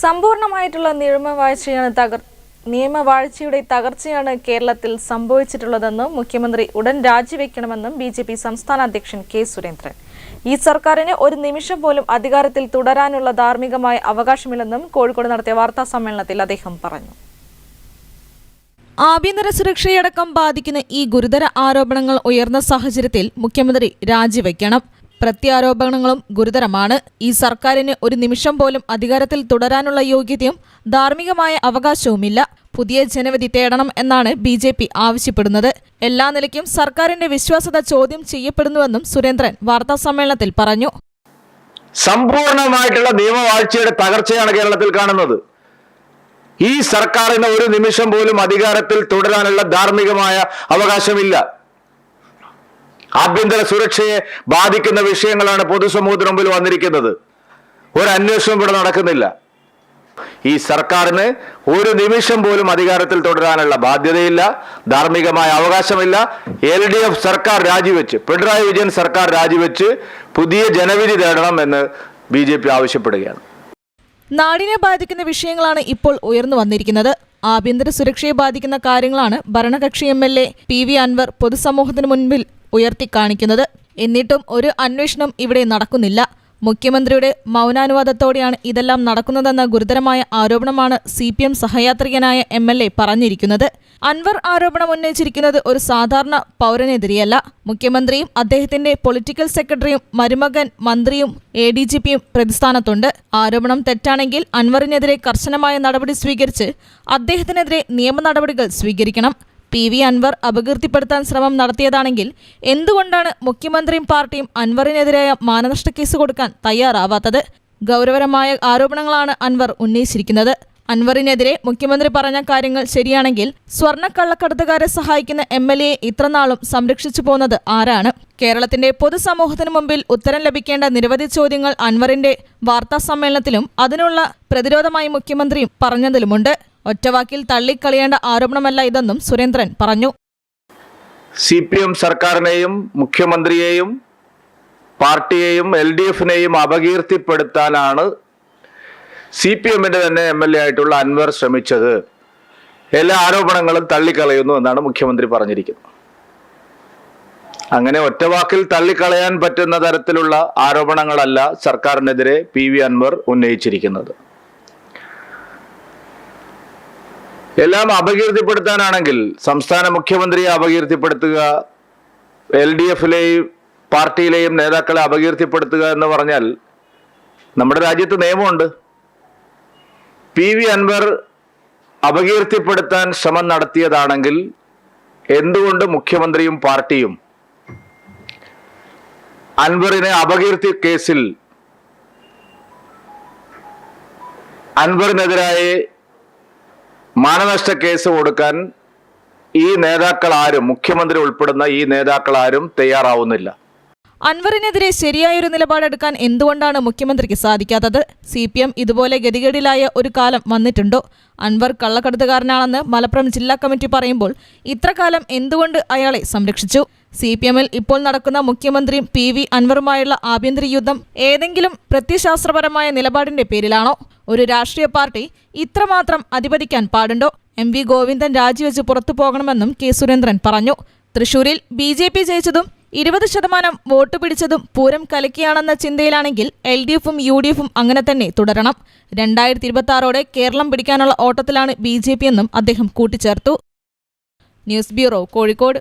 സമ്പൂർണമായിട്ടുള്ള നിയമവാഴ്ചയാണ് തകർ നിയമവാഴ്ചയുടെ തകർച്ചയാണ് കേരളത്തിൽ സംഭവിച്ചിട്ടുള്ളതെന്നും മുഖ്യമന്ത്രി ഉടൻ രാജിവെക്കണമെന്നും ബി ജെ പി സംസ്ഥാന അധ്യക്ഷൻ കെ സുരേന്ദ്രൻ. ഈ സർക്കാരിന് ഒരു നിമിഷം പോലും അധികാരത്തിൽ തുടരാനുള്ള ധാർമ്മികമായ അവകാശമില്ലെന്നും കോഴിക്കോട് നടത്തിയ വാർത്താ സമ്മേളനത്തിൽ അദ്ദേഹം പറഞ്ഞു. ആഭ്യന്തര സുരക്ഷയടക്കം ബാധിക്കുന്ന ഈ ഗുരുതര ആരോപണങ്ങൾ ഉയർന്ന സാഹചര്യത്തിൽ മുഖ്യമന്ത്രി രാജിവെക്കണം. പ്രത്യാരോപണങ്ങളും ഗുരുതരമാണ്. ഈ സർക്കാരിന് ഒരു നിമിഷം പോലും അധികാരത്തിൽ തുടരാനുള്ള യോഗ്യതയും ധാർമ്മികമായ അവകാശവുമില്ല. പുതിയ ജനവിധി തേടണം എന്നാണ് ബി ജെ പി ആവശ്യപ്പെടുന്നത്. എല്ലാ നിലയ്ക്കും സർക്കാരിന്റെ വിശ്വാസത ചോദ്യം ചെയ്യപ്പെടുന്നുവെന്നും സുരേന്ദ്രൻ വാർത്താസമ്മേളനത്തിൽ പറഞ്ഞു. സമ്പൂർണമായിട്ടുള്ള നിയമവാഴ്ചയുടെ തകർച്ചയാണ് കേരളത്തിൽ കാണുന്നത്. ഈ സർക്കാരിന് ഒരു നിമിഷം പോലും അധികാരത്തിൽ തുടരാനുള്ള ധാർമ്മികമായ അവകാശമില്ല. ആഭ്യന്തര സുരക്ഷയെ ബാധിക്കുന്ന വിഷയങ്ങളാണ് പൊതുസമൂഹത്തിന് മുമ്പിൽ വന്നിരിക്കുന്നത്. ഒരു അന്വേഷണം ഇവിടെ നടക്കുന്നില്ല. ഈ സർക്കാരിന് ഒരു നിമിഷം പോലും അധികാരത്തിൽ തുടരാനുള്ള ബാധ്യതയില്ല ധാർമ്മികമായ അവകാശമില്ല. എൽ ഡി എഫ് സർക്കാർ രാജിവെച്ച് പിണറായി വിജയൻ സർക്കാർ രാജിവെച്ച് പുതിയ ജനവിധി തേടണം എന്ന് ബി ജെ പി ആവശ്യപ്പെടുകയാണ്. നാടിനെ ബാധിക്കുന്ന വിഷയങ്ങളാണ് ഇപ്പോൾ ഉയർന്നു വന്നിരിക്കുന്നത്. ആഭ്യന്തര സുരക്ഷയെ ബാധിക്കുന്ന കാര്യങ്ങളാണ് ഭരണകക്ഷി M L A P V Anvar പൊതുസമൂഹത്തിന് മുൻപിൽ ഉയർത്തിക്കാണിക്കുന്നത് എന്നിട്ടും ഒരു അന്വേഷണം ഇവിടെ നടക്കുന്നില്ല. മുഖ്യമന്ത്രിയുടെ മൗനാനുവാദത്തോടെയാണ് ഇതെല്ലാം നടക്കുന്നതെന്ന ഗുരുതരമായ ആരോപണമാണ് സി പി എം സഹയാത്രികനായ എം എൽ എ പറഞ്ഞിരിക്കുന്നത്. അൻവർ ആരോപണം ഉന്നയിച്ചിരിക്കുന്നത് ഒരു സാധാരണ പൗരനെതിരെയല്ല. മുഖ്യമന്ത്രിയും അദ്ദേഹത്തിന്റെ പൊളിറ്റിക്കൽ സെക്രട്ടറിയും മരുമകൻ മന്ത്രിയും എ ഡി ജി പിയും പ്രതിസ്ഥാനത്തുണ്ട്. ആരോപണം തെറ്റാണെങ്കിൽ അൻവറിനെതിരെ കർശനമായ നടപടി സ്വീകരിച്ച് അദ്ദേഹത്തിനെതിരെ നിയമ നടപടികൾ സ്വീകരിക്കണം. പി വി അൻവർ അപകീർത്തിപ്പെടുത്താൻ ശ്രമം നടത്തിയതാണെങ്കിൽ എന്തുകൊണ്ടാണ് മുഖ്യമന്ത്രിയും പാർട്ടിയും അൻവറിനെതിരായ മാനനഷ്ട കേസ് കൊടുക്കാൻ തയ്യാറാവാത്തത്? ഗൗരവരമായ ആരോപണങ്ങളാണ് അൻവർ ഉന്നയിച്ചിരിക്കുന്നത്. അൻവറിനെതിരെ മുഖ്യമന്ത്രി പറഞ്ഞ കാര്യങ്ങൾ ശരിയാണെങ്കിൽ സ്വർണക്കള്ളക്കടത്തുകാരെ സഹായിക്കുന്ന എം എൽ എയെ ഇത്രനാളും സംരക്ഷിച്ചു പോന്നത് ആരാണ്? കേരളത്തിന്റെ പൊതുസമൂഹത്തിന് മുമ്പിൽ ഉത്തരം ലഭിക്കേണ്ട നിരവധി ചോദ്യങ്ങൾ അൻവറിന്റെ വാർത്താ സമ്മേളനത്തിലും അതിനുള്ള പ്രതിരോധമായി മുഖ്യമന്ത്രിയും പറഞ്ഞതിലുമുണ്ട്. ഒറ്റവാക്കിൽ തള്ളിക്കളയേണ്ട ആരോപണമല്ല ഇതെന്നും സുരേന്ദ്രൻ പറഞ്ഞു. സി പി എം സർക്കാരിനെയും മുഖ്യമന്ത്രിയെയും പാർട്ടിയെയും എൽ ഡി എഫിനെയും അപകീർത്തിപ്പെടുത്താനാണ് സി പി എമ്മിന്റെ തന്നെ എം എൽ എ ആയിട്ടുള്ള അൻവർ ശ്രമിച്ചത്. എല്ലാ ആരോപണങ്ങളും തള്ളിക്കളയുന്നു എന്നാണ് മുഖ്യമന്ത്രി പറഞ്ഞിരിക്കുന്നത്. അങ്ങനെ ഒറ്റവാക്കിൽ തള്ളിക്കളയാൻ പറ്റുന്ന തരത്തിലുള്ള ആരോപണങ്ങളല്ല സർക്കാരിനെതിരെ പി വി അൻവർ ഉന്നയിച്ചിരിക്കുന്നത്. എല്ലാം അപകീർത്തിപ്പെടുത്താനാണെങ്കിൽ സംസ്ഥാന മുഖ്യമന്ത്രിയെ അപകീർത്തിപ്പെടുത്തുക എൽ ഡി എഫിലെയും പാർട്ടിയിലെയും നേതാക്കളെ അപകീർത്തിപ്പെടുത്തുക എന്ന് പറഞ്ഞാൽ നമ്മുടെ രാജ്യത്ത് നിയമമുണ്ട്. പി വി അൻവർ അപകീർത്തിപ്പെടുത്താൻ ശ്രമം നടത്തിയതാണെങ്കിൽ എന്തുകൊണ്ട് മുഖ്യമന്ത്രിയും പാർട്ടിയും അൻവറിനെ അപകീർത്തി കേസിൽ അൻവറിനെതിരായി മാനനഷ്ട കേസ് കൊടുക്കാൻ ഈ നേതാക്കൾ ആരും മുഖ്യമന്ത്രി ഉൾപ്പെടുന്ന ഈ നേതാക്കൾ ആരും തയ്യാറാവുന്നില്ല. അൻവറിനെതിരെ ശരിയായൊരു നിലപാടെടുക്കാൻ എന്തുകൊണ്ടാണ് മുഖ്യമന്ത്രിക്ക് സാധിക്കാത്തത്? സി പി എം ഇതുപോലെ ഗതികേടിലായ ഒരു കാലം വന്നിട്ടുണ്ടോ? അൻവർ കള്ളക്കടത്തുകാരനാണെന്ന് മലപ്പുറം ജില്ലാ കമ്മിറ്റി പറയുമ്പോൾ ഇത്രകാലം എന്തുകൊണ്ട് അയാളെ സംരക്ഷിച്ചു? സി പി എമ്മിൽ ഇപ്പോൾ നടക്കുന്ന മുഖ്യമന്ത്രി പി വി അൻവറുമായുള്ള ആഭ്യന്തര യുദ്ധം ഏതെങ്കിലും പ്രത്യശാസ്ത്രപരമായ നിലപാടിന്റെ പേരിലാണോ? ഒരു രാഷ്ട്രീയ പാർട്ടി ഇത്രമാത്രം അധിപതിക്കാൻ പാടുണ്ടോ? എം വി ഗോവിന്ദൻ രാജിവെച്ച് പുറത്തു പോകണമെന്നും കെ സുരേന്ദ്രൻ പറഞ്ഞു. തൃശൂരിൽ ബി ജെ പി ജയിച്ചതും ഇരുപത് ശതമാനം വോട്ട് പിടിച്ചതും പൂരം കലക്കിയാണെന്ന ചിന്തയിലാണെങ്കിൽ എൽ ഡി എഫും യു ഡി എഫും അങ്ങനെ തന്നെ തുടരണം. രണ്ടായിരത്തി ഇരുപത്തി ആറോടെ കേരളം പിടിക്കാനുള്ള ഓട്ടത്തിലാണ് ബി ജെ പി എന്നും അദ്ദേഹം കൂട്ടിച്ചേർത്തു. News bureau Kozhikode.